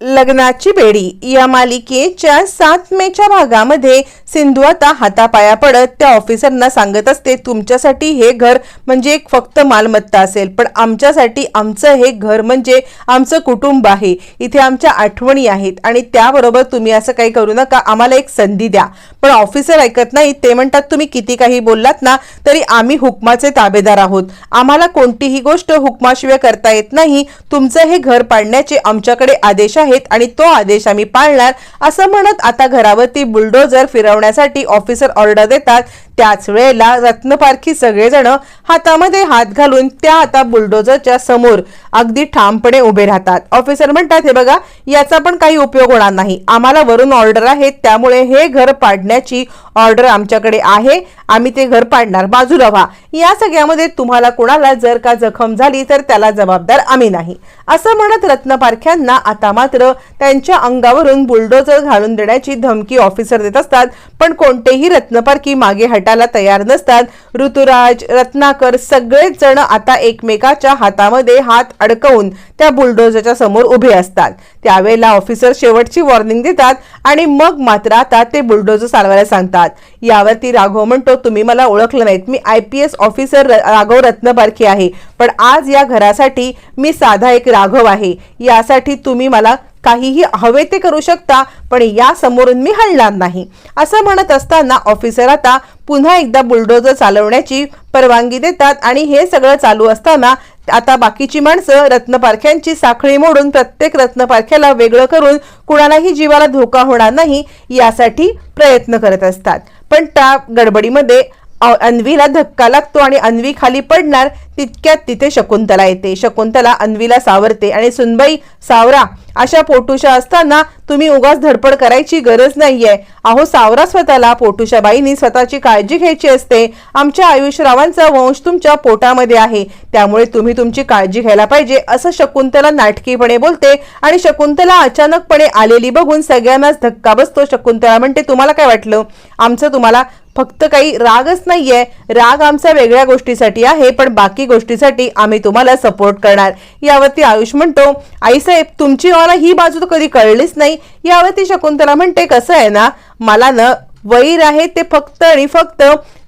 लग्नाची बेडी. या मालिकेच्या सात मेच्या भागामध्ये सिंधू आता हातापाया पडत त्या ऑफिसरना सांगत असते तुमच्यासाठी हे घर म्हणजे एक फक्त मालमत्ता असेल पण आमच्यासाठी आमचं हे घर म्हणजे आमचं कुटुंब आहे. इथे आमच्या आठवणी आहेत आणि त्याबरोबर तुम्ही असं काही करू नका आम्हाला एक संधी द्या. पण ऑफिसर ऐकत नाही ते म्हणतात तुम्ही किती काही बोललात ना तरी आम्ही हुकमाचे ताबेदार आहोत. आम्हाला कोणतीही गोष्ट हुकमाशिवाय करता येत नाही. तुमचं हे घर पाडण्याचे आमच्याकडे आदेश आहे आहेत आणि तो आदेश आम्ही पाळणार असं म्हणत आता घरावरती बुलडोजर फिरवण्यासाठी ऑफिसर ऑर्डर देतात. त्याच वेळेला रत्नपारखी सगळेजण हातामध्ये हात घालून त्या आता बुलडोजरच्या समोर अगदी ठामपणे उभे राहतात. ऑफिसर म्हणतात हे बघा याचा पण काही उपयोग होणार नाही. आम्हाला वरून ऑर्डर आहे त्यामुळे हे घर पाडण्याची ऑर्डर आमच्याकडे आहे. आम्ही ते घर पाडणार. बाजूला व्हा. या सगळ्यामध्ये तुम्हाला कुणाला जर का जखम झाली तर त्याला जबाबदार आम्ही नाही. असं म्हणत रत्नपारख्यांना आता मात्र त्यांच्या अंगावरून बुलडोजर घालून देण्याची धमकी ऑफिसर देत असतात. पण कोणतेही रत्नपारखी मागे हटायला तयार नसतात. ऋतुराज रत्नाकर सगळेच जण आता एकमेकाच्या हातामध्ये हात अडकवून त्या बुलडोजरच्या समोर उभे असतात. त्यावेळेला ऑफिसर शेवटची वॉर्निंग देतात आणि मग मात्र आता ते बुलडोजर चालवायला सांगतात. यावरती राघव म्हणतो तुम्ही मला ओळखलं नाहीत. मी I P S officer Raghav Ratnabarkhi आहे. पण आज या घरासाठी मी साधा एक राघव आहे. यासाठी तुम्ही मला काहीही हवे ते करू शकता पण या समोरून मी हलणार नाही. असं म्हणत असताना ऑफिसर आता पुन्हा एकदा बुलडोजर चालवण्याची परवानगी देतात आणि हे सगळं चालू असताना आता बाकीची माणसं रत्नपारख्यांची साखळी मोडून प्रत्येक रत्नपारख्याला वेगळं करून कुणालाही जीवाला धोका होणार नाही यासाठी प्रयत्न करत असतात. पण त्या गडबडीमध्ये अन्वीला धक्का लागतो आणि अन्वी खाली पडणार तितक्यात तिथे शकुंतला येते. शकुंतला अन्वीला सावरते आणि सुनबाई सावरा अशा पोटुशा असताना तुम्ही उगाच धडपड करायची गरज नाहीये. अहो सावरा स्वतःला पोटुशाबाईंनी स्वतःची काळजी घ्यायची असते. आमच्या आयुष्यरावांचा वंश तुमच्या पोटामध्ये आहे. त्यामुळे तुम्ही तुमची काळजी घ्यायला पाहिजे असं शकुंतला नाटकीपणे बोलते आणि शकुंतला अचानकपणे आलेली बघून सगळ्यांनाच धक्का बसतो. शकुंतला म्हणते तुम्हाला काय वाटलं? आमचं तुम्हाला फक्त काही रागच नाहीये. राग आमचा वेगळ्या गोष्टीसाठी आहे पण बाकी गोष्टीसाठी आम्ही तुम्हाला सपोर्ट करणार. यावरती आयुष म्हणतो आईसाहेब तुमची मला ही बाजू तर कधी कळलीच नाही. यावरती शकुंतला म्हणते कसं आहे ना मला ना वैर आहे ते फक्त आणि फक्त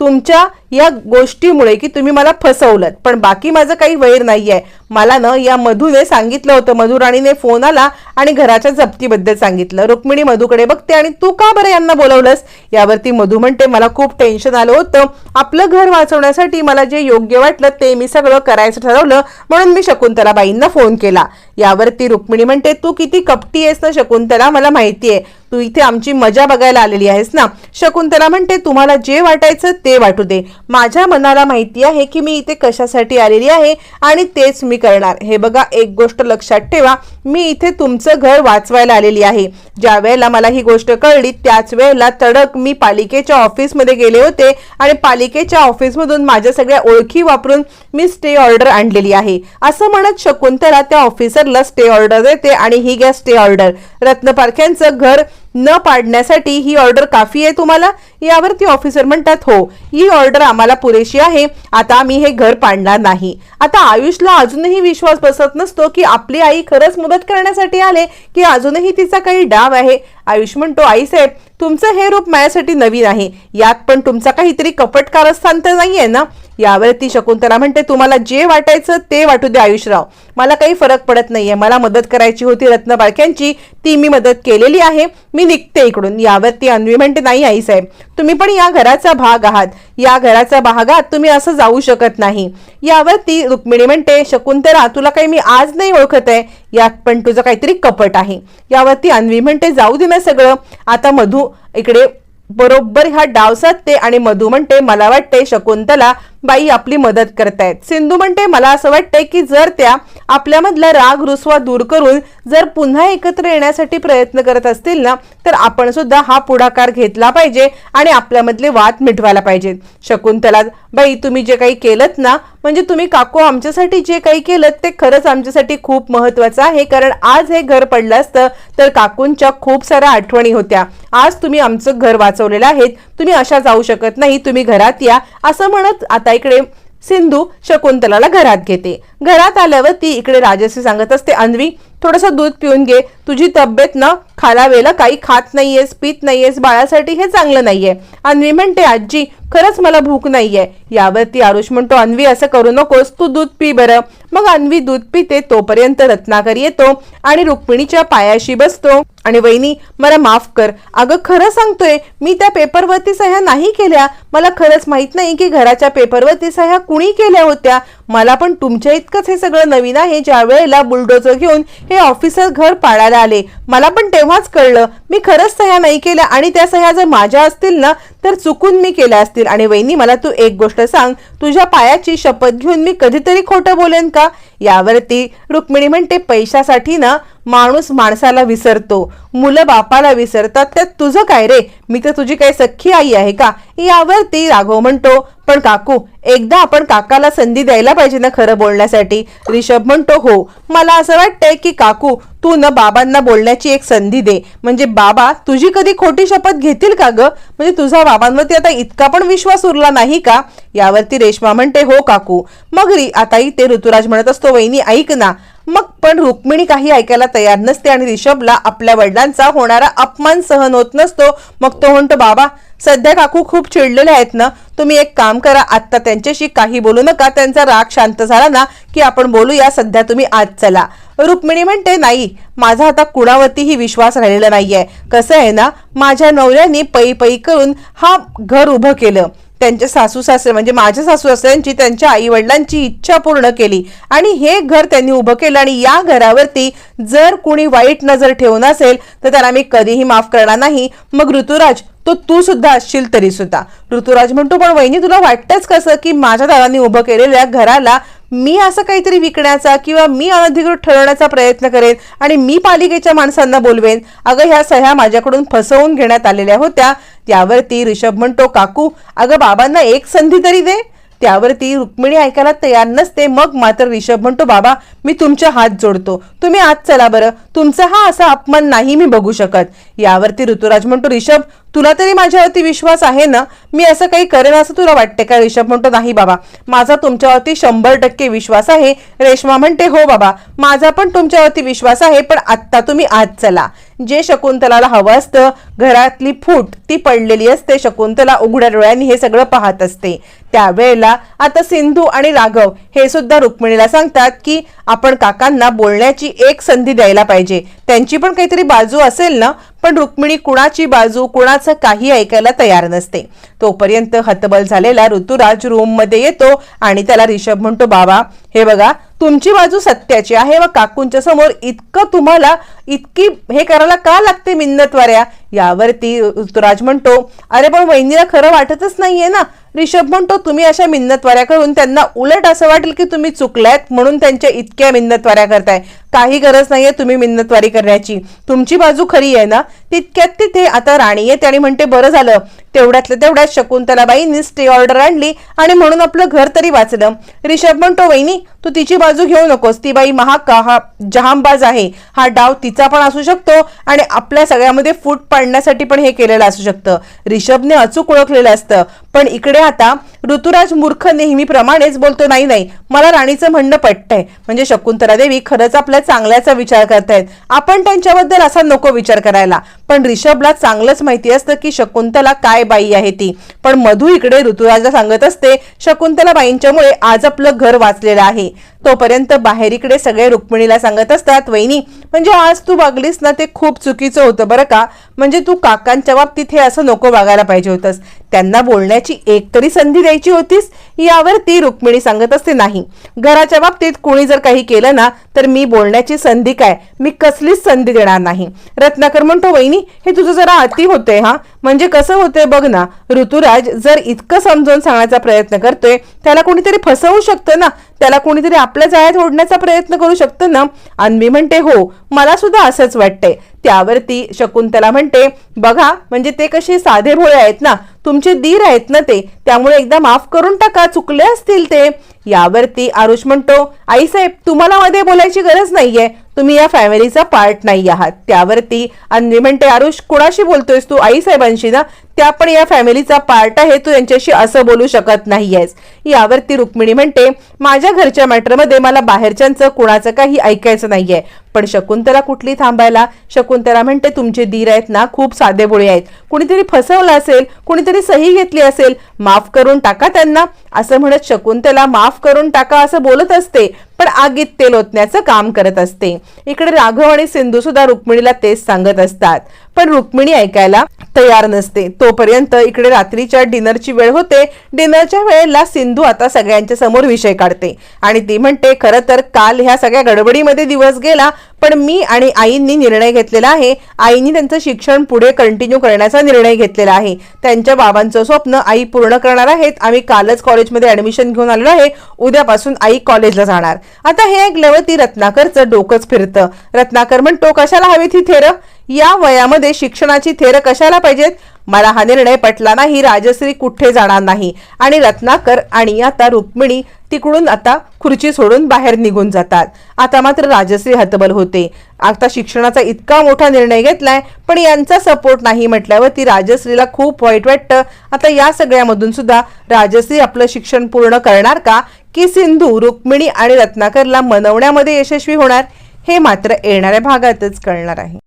तुमच्या या गोष्टीमुळे की तुम्ही मला फसवलं पण बाकी माझं काही वैर नाहीये. मला ना या मधूने सांगितलं होतं. मधुराणीने फोन आला आणि घराच्या जप्तीबद्दल सांगितलं. रुक्मिणी मधूकडे बघते आणि तू का बरं यांना बोलवलंस? यावरती मधू म्हणते मला खूप टेन्शन आलं होतं. आपलं घर वाचवण्यासाठी मला जे योग्य वाटलं ते मी सगळं करायचं ठरवलं. म्हणून मी शकुंतलाबाईंना फोन केला. यावरती रुक्मिणी म्हणते तू किती कपटी आहेस ना शकुंतला? मला माहिती आहे तू इथे आमची मजा बघायला आलेली आहेस ना? शकुंतला म्हणते तुम्हाला जे वाटायचं ते वाटू दे. माझ्या मनाला माहिती आहे की मी इथे कशासाठी आलेली आहे आणि तेच मी करणार. हे बघा एक गोष्ट लक्षात ठेवा. मी इथे तुमचं घर वाचवायला आलेली आहे. ज्या वेळेला मला ही गोष्ट कळली त्याच वेळेला तडक मी पालिकेच्या ऑफिसमध्ये गेले होते आणि पालिकेच्या ऑफिसमधून माझ्या सगळ्या ओळखी वापरून मी स्टे ऑर्डर आणलेली आहे. असं म्हणत शकुंतला त्या ऑफिसरला स्टे ऑर्डर देते आणि ही घ्या स्टे ऑर्डर. रत्नपारख्यांचं घर न पाडण्यासाठी ही ऑर्डर काफी आहे तुम्हाला? यावरती ऑफिसर म्हणतात हो ही ऑर्डर आम्हाला पुरेशी आहे. आता आम्ही हे घर पाडणार नाही. आता आयुषला अजूनही विश्वास बसत नसतो की आपली आई खरंच मदत करण्यासाठी आले की अजूनही तिचा काही डाव आहे. आयुष म्हणतो आईसाहेब तुमचं हे रूप माझ्यासाठी नवीन आहे. यात पण तुमचा काहीतरी कपट कारस्थान तर नाहीये ना? यावरती शकुंतला म्हणते तुम्हाला जे वाटायचं ते वाटू दे आयुषराव. मला काही फरक पडत नाहीये. मला मदत करायची होती रत्न बाळक्यांची. ती मी मदत केलेली आहे. मी निघते इकडून. यावरती अन्वी म्हणते नाही आईसाहेब तुम्ही पण या घराचा भाग आहात. या घराचा भागात तुम्ही असं जाऊ शकत नाही. यावर ती रुक्मिणी म्हणते शकुंतला तुला काही मी आज नाही ओळखत आहे. यात पण तुझं काहीतरी कपट आहे. यावरती अन्वी म्हणते जाऊ दे ना सगळं. आता मधू इकडे बरोबर ह्या डाव साधते आणि मधू म्हणते मला वाटते शकुंतला बाई आपली मदत करतायत. सिंधू म्हणते मला असं वाटतंय की जर त्या आपल्यामधला राग रुसवा दूर करून जर पुन्हा एकत्र येण्यासाठी प्रयत्न करत असतील ना तर आपण सुद्धा हा पुढाकार घेतला पाहिजे आणि आपल्यामधले वाद मिटवायला पाहिजेत. शकुंतला बाई तुम्ही जे काही केलं ना म्हणजे तुम्ही काकू आमच्यासाठी जे काही केलं ते खरंच आमच्यासाठी खूप महत्वाचं आहे. कारण आज हे घर पडलं असतं तर काकूंच्या खूप साऱ्या आठवणी होत्या. आज तुम्ही आमचं घर वाचवलेलं आहेत तुम्ही अशा जाऊ शकत नाही तुम्ही घरात या. असं म्हणत आता इकडे सिंधू शकुंतलाला घरात घेते. घरात आल्यावर ती इकडे राजश्री सांगत असते अन्वी थोडंसं दूध पिऊन घे. तुझी तब्येत ना खालावेला काही खात नाहीयेस पित नाहीयेस बाळासाठी हे चांगलं नाहीये. अन्वी म्हणते आजी खरंच मला भूक नाहीये. यावरती आरुष म्हणतो अन्वी असं करू नकोस तू दूध पी बरं. मग अन्वी दूध पिते तोपर्यंत रत्नाकर येतो आणि रुक्मिणीच्या पायाशी बसतो. आणि वहिनी मला माफ कर. अगं खरं सांगतोय मी त्या पेपरवरती सह्या नाही केल्या. मला खरंच माहीत नाही की घराच्या पेपरवरती सह्या कुणी केल्या होत्या. मला पण तुमच्या इतकंच हे सगळं नवीन आहे ज्या वेळेला बुलडोजर घेऊन हे ऑफिसर घर पाडायला आले. मला पण तेव्हाच कळलं मी खरंच सह्या नाही केल्या आणि त्या सह्या जर माझ्या असतील ना तर चुकून मी केल्या असतील. आणि वहिनी मला तू एक गोष्ट सांग. तुझ्या पायाची शपथ घेऊन मी कधीतरी खोटं बोलेन का? यावरती रुक्मिणी म्हणते पैशासाठी ना माणूस माणसाला विसरतो. मुलं बापाला विसरतात. त्यात तुझं काय रे? मी तर तुझी काही सख्खी आई आहे का? यावरती राघव म्हणतो पण काकू एकदा आपण काकाला संधी द्यायला पाहिजे ना खरं बोलण्यासाठी. रिषभ म्हणतो हो. मला असं वाटतंय की काकू तू न बाबांना बोलण्याची एक संधी दे. म्हणजे बाबा तुझी कधी खोटी शपथ घेतील का ग? म्हणजे तुझा बाबांवरती आता इतका पण विश्वास उरला नाही का? यावरती रेश्मा म्हणते हो काकू. मग आताही ते ऋतुराज म्हणत असतो वहिनी ऐक ना. मग पण रुक्मिणी काही ऐकायला तयार नसते आणि रिषभला आपल्या वडिलांचा होणारा अपमान सहन होत नसतो. मग तो म्हणतो बाबा सध्या काकू खूप चिडलेले आहेत ना. तुम्ही एक काम करा आत्ता त्यांच्याशी काही बोलू नका. त्यांचा राग शांत झाला ना की आपण बोलूया. सध्या तुम्ही आज चला. रुक्मिणी म्हणते नाही माझा आता कुणावरतीही विश्वास राहिलेला नाहीये. कसं आहे ना माझ्या नवऱ्याने पै पै करून हा घर उभं केलं. त्यांचे सासू सासरे म्हणजे माझ्या सासू सासऱ्यांची त्यांच्या आई वडिलांची इच्छा पूर्ण केली. आणि हे घर त्यांनी उभं केलं आणि या घरावरती जर कुणी वाईट नजर ठेवून असेल तर त्यांना मी कधीही माफ करणार नाही. मग ऋतुराज तो तू सुद्धा असशील तरी सुद्धा. ऋतुराज म्हणतो पण वहिनी तुला वाटतंच कसं की माझ्या दादांनी उभं केलेल्या घराला मी असं काहीतरी विकण्याचा किंवा मी अनधिकृत ठरवण्याचा प्रयत्न करेन आणि मी पालिकेच्या माणसांना बोलवेन? अगं ह्या सह्या माझ्याकडून फसवून घेण्यात आलेल्या होत्या. त्यावरती ऋषभ म्हणतो काकू अगं बाबांना एक संधी तरी दे. त्यावरती रुक्मिणी ऐकायला तयार नसते. मग मात्र रिषभ म्हणतो बाबा मी तुमच्या हात जोडतो. तुम्ही आत चला बरं. तुमचा हा असा अपमान नाही मी बघू शकत. यावरती ऋतुराज म्हणतो रिषभ तुला तरी माझ्यावरती विश्वास आहे ना? मी असं काही करेन असं तुला वाटते का? रिषभ म्हणतो नाही बाबा माझा तुमच्यावरती शंभर टक्के विश्वास आहे. रेश्मा म्हणते हो बाबा माझा पण तुमच्यावरती विश्वास आहे पण आत्ता तुम्ही आत चला. जे शकुंतलाला हवं असतं घरातली फूट ती पडलेली असते शकुंतला उघड्या डोळ्यांनी हे सगळं पाहत असते. त्यावेळेला आता सिंधू आणि राघव हे सुद्धा रुक्मिणीला सांगतात की आपण काकांना बोलण्याची एक संधी द्यायला पाहिजे. त्यांची पण काहीतरी बाजू असेल ना? पण रुक्मिणी कुणाची बाजू कुणाचं काही ऐकायला तयार नसते. तोपर्यंत हतबल झालेला ऋतुराज रूममध्ये येतो आणि त्याला रिषभ म्हणतो बाबा हे बघा तुमची बाजू सत्याची आहे व काकूंच्या समोर इतकं तुम्हाला इतकी हे करायला का लागते मिन्नतवाऱ्या? यावरती ऋतुराज म्हणतो अरे पण वहिनीला खरं वाटतच नाहीये ना. रिषभ म्हणतो तुम्ही अशा मिन्नतवाऱ्या करून त्यांना उलट असं वाटेल की तुम्ही चुकलायत म्हणून त्यांच्या इतक्या मिन्नतवाऱ्या करताय. काही गरज नाहीये तुम्ही मिन्नतवारी करण्याची. तुमची बाजू खरी आहे ना? तितक्यात तिथे आता राणी येते आणि म्हणते बरं झालं. तेवढ्यातल्या तेवढ्यात शकुंतलाबाईंनी स्टे ऑर्डर आणली आणि म्हणून आपलं घर तरी वाचलं. रिषभ म्हणतो वहिनी तू तिची बाजू घेऊ नकोस. ती बाई महाका हा जहांबाज आहे. हा डाव तिचा पण असू शकतो आणि आपल्या सगळ्यामध्ये फूट पाडण्यासाठी पण हे केलेलं असू शकतं. रिषभने अचूक ओळखलेलं असतं. पण इकडे आता ऋतुराज मूर्ख नेहमीप्रमाणेच बोलतो नाही नाही मला राणीचं म्हणणं पटतंय. म्हणजे शकुंतला देवी खरंच आपल्या चांगल्याचा विचार करतायत. आपण त्यांच्याबद्दल असा नको विचार करायला. पण रिषभला चांगलंच माहिती असतं की शकुंतला काय बाई आहे ती. पण मधू इकडे ऋतुराजला सांगत असते शकुंतला बाईंच्यामुळे आज आपलं घर वाचलेलं आहे. तोपर्यंत बाहेर इकडे सगळे रुक्मिणीला सांगत असतात वहिनी म्हणजे आज तू वागलीस ना ते खूप चुकीचं होतं बरं का? म्हणजे तू काकांच्या बाबतीत हे असं नको वागायला पाहिजे होतंस. त्यांना बोलण्याची एक तरी संधी द्यायची होतीस यावर ती रुक्मिणी सांगत असते नाही. घराच्या बाबतीत कोणी जर काही केलं ना तर मी बोलण्याची संधी काय? मी कसलीच संधी देणार नाही. रत्नाकर म्हणतो वहिनी हे तुझं जरा अति होतंय हा. म्हणजे कसं होतंय बघ ना ऋतुराज जर इतकं समजावून सांगण्याचा प्रयत्न करतोय त्याला कोणीतरी फसवू शकतं ना? त्याला कोणीतरी आपल्या जाळ्यात ओढण्याचा प्रयत्न करू शकतं ना? आणि मी म्हणते हो मला सुद्धा असंच वाटतंय. त्यावरती शकुंतला म्हणते बघा म्हणजे ते कसे साधे भोळे आहेत ना तुमचे दीर आहेत ना ते त्यामुळे एकदा माफ करून टाका चुकले असतील ते. यावरती आरुष म्हणतो आईसाहेब तुम्हाला मध्ये बोलायची गरज नाहीये तुम्ही या फॅमिलीचा पार्ट नाही आहात. त्यावरती अन्वी म्हणते आरुष कुणाशी बोलतोयस तू? आई साहेबांशी ना? त्या पण या फॅमिलीचा पार्ट आहे तू यांच्याशी असं बोलू शकत नाहीयेस. यावरती रुक्मिणी म्हणते माझ्या घरच्या मॅटरमध्ये मला बाहेरच्यांचं कुणाचं काही ऐकायचं नाहीये. पण शकुंतला कुठली थांबायला? शकुंतला म्हणते तुमचे दीर आहेत ना खूप साधेभोळे आहेत. कुणीतरी फसवलं असेल कुणीतरी सही घेतली असेल माफ करून टाका त्यांना. असं म्हणत शकुंतला माफ करून टाका असं बोलत असते पण आगीत तेल ओतण्याचं काम करत असते. इकडे राघव आणि सिंधू सुद्धा रुक्मिणीला तेच सांगत असतात. पण रुक्मिणी ऐकायला तयार नसते. तोपर्यंत इकडे रात्रीच्या डिनरची वेळ होते. डिनरच्या वेळेला सिंधू आता सगळ्यांच्या समोर विषय काढते. आणि ती म्हणते खरं तर काल ह्या सगळ्या गडबडीमध्ये दिवस गेला. पण मी आणि आईंनी निर्णय घेतलेला आहे. आईनी त्यांचं शिक्षण पुढे कंटिन्यू करण्याचा निर्णय घेतलेला आहे. त्यांच्या बाबांचं स्वप्न आई पूर्ण करणार आहेत. आम्ही कालच कॉलेजमध्ये ऍडमिशन घेऊन आलेलो आहे. उद्यापासून आई कॉलेजला जाणार. आता हे ऐकल्यावर ती रत्नाकरचं डोकंच फिरतं. रत्नाकर म्हणतो कशाला हवी ती थेरं? या वयामध्ये शिक्षणाची थेर कशाला पाहिजेत? मला हा निर्णय पटला नाही राजश्री कुठे जाणार नाही? आणि रत्नाकर आणि आता रुक्मिणी तिकडून आता खुर्ची सोडून बाहेर निघून जातात. आता मात्र राजश्री हतबल होते. आता शिक्षणाचा इतका मोठा निर्णय घेतलाय पण यांचा सपोर्ट नाही म्हटल्यावर ती राजश्रीला खूप वाईट वाटतं. आता या सगळ्यामधून सुद्धा राजश्री आपलं शिक्षण पूर्ण करणार का? की सिंधू रुक्मिणी आणि रत्नाकरला मनवण्यामध्ये यशस्वी होणार? हे मात्र येणाऱ्या भागातच कळणार आहे.